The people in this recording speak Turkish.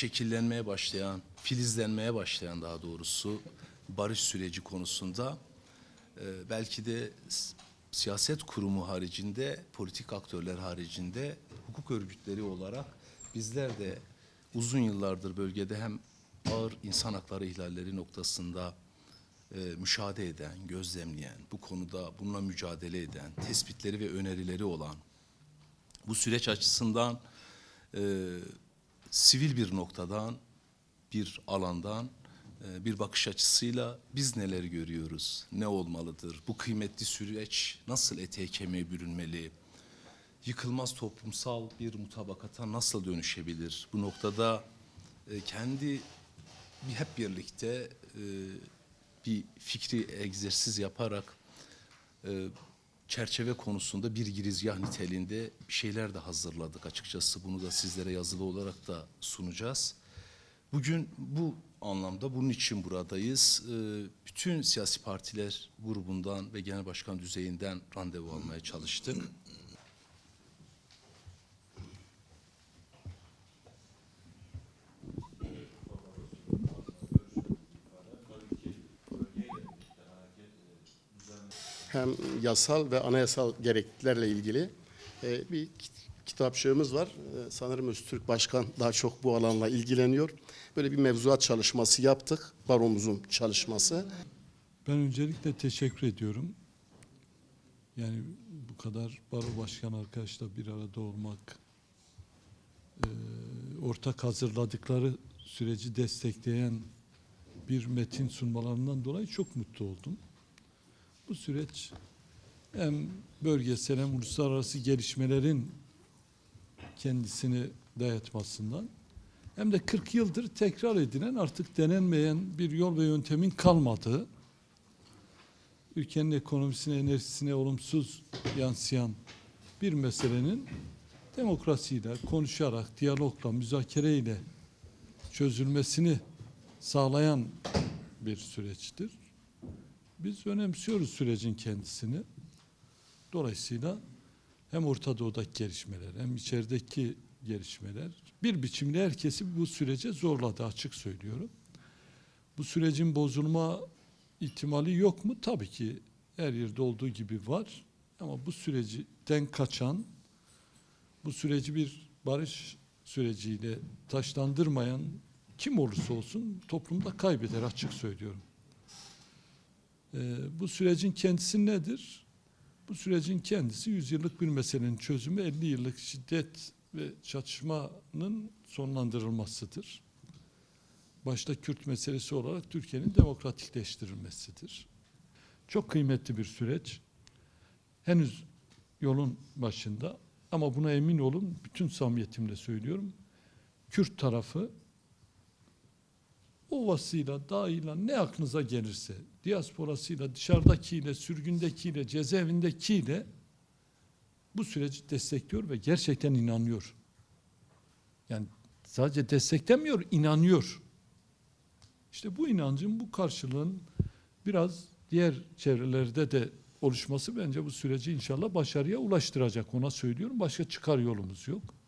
şekillenmeye başlayan, filizlenmeye başlayan daha doğrusu barış süreci konusunda e, belki de siyaset kurumu haricinde, politik aktörler haricinde hukuk örgütleri olarak bizler de uzun yıllardır bölgede hem ağır insan hakları ihlalleri noktasında e, müşahede eden, gözlemleyen, bu konuda bununla mücadele eden, tespitleri ve önerileri olan bu süreç açısından e, sivil bir noktadan, bir alandan, e, bir bakış açısıyla biz neler görüyoruz, ne olmalıdır, bu kıymetli süreç nasıl eteğe kemiğe bürünmeli, yıkılmaz toplumsal bir mutabakata nasıl dönüşebilir? Bu noktada e, kendi bir hep birlikte e, bir fikri egzersiz yaparak çerçeve konusunda bir girizgah niteliğinde bir şeyler de hazırladık açıkçası. Bunu da sizlere yazılı olarak da sunacağız. Bugün bu anlamda bunun için buradayız. E, bütün siyasi partiler grubundan ve genel başkan düzeyinden randevu almaya çalıştık. Hem yasal ve anayasal gerekliliklerle ilgili e, bir kit- kitapçığımız var. E, Sanırım Öztürk Başkan daha çok bu alanla ilgileniyor. Böyle bir mevzuat çalışması yaptık. Baromuzun çalışması. Ben öncelikle teşekkür ediyorum. Yani bu kadar baro başkan arkadaşla bir arada olmak, eee, ortak hazırladıkları süreci destekleyen bir metin sunmalarından dolayı çok mutlu oldum. Bu süreç hem bölgesel hem uluslararası gelişmelerin kendisini dayatmasından hem de 40 yıldır tekrar edilen artık denenmeyen bir yol ve yöntemin kalmadığı ülkenin ekonomisine, enerjisine olumsuz yansıyan bir meselenin demokrasiyle, konuşarak, diyalogla, müzakereyle çözülmesini sağlayan bir süreçtir. Biz önemsiyoruz sürecin kendisini. Dolayısıyla hem Orta Doğu'daki gelişmeler hem içerideki gelişmeler bir biçimde herkesi bu sürece zorladı açık söylüyorum. Bu sürecin bozulma ihtimali yok mu? Tabii ki her yerde olduğu gibi var. Ama bu süreciden kaçan, bu süreci bir barış süreciyle taşlandırmayan kim olursa olsun toplumda kaybeder açık söylüyorum. Ee, bu sürecin kendisi nedir? Bu sürecin kendisi yüzyıllık bir meselenin çözümü 50 yıllık şiddet ve çatışmanın sonlandırılmasıdır başta Kürt meselesi olarak Türkiye'nin demokratikleştirilmesidir. Çok kıymetli bir süreç. Henüz yolun başında ama buna emin olun bütün samimiyetimle söylüyorum. Kürt tarafı ovasıyla, dağıyla ne aklınıza gelirse, diasporasıyla, dışarıdakiyle, sürgündekiyle, cezaevindekiyle bu süreci destekliyor ve gerçekten inanıyor. Yani sadece desteklemiyor, inanıyor. İşte bu inancın, bu karşılığın biraz diğer çevrelerde de oluşması bence bu süreci inşallah başarıya ulaştıracak. Ona söylüyorum. Başka çıkar yolumuz yok.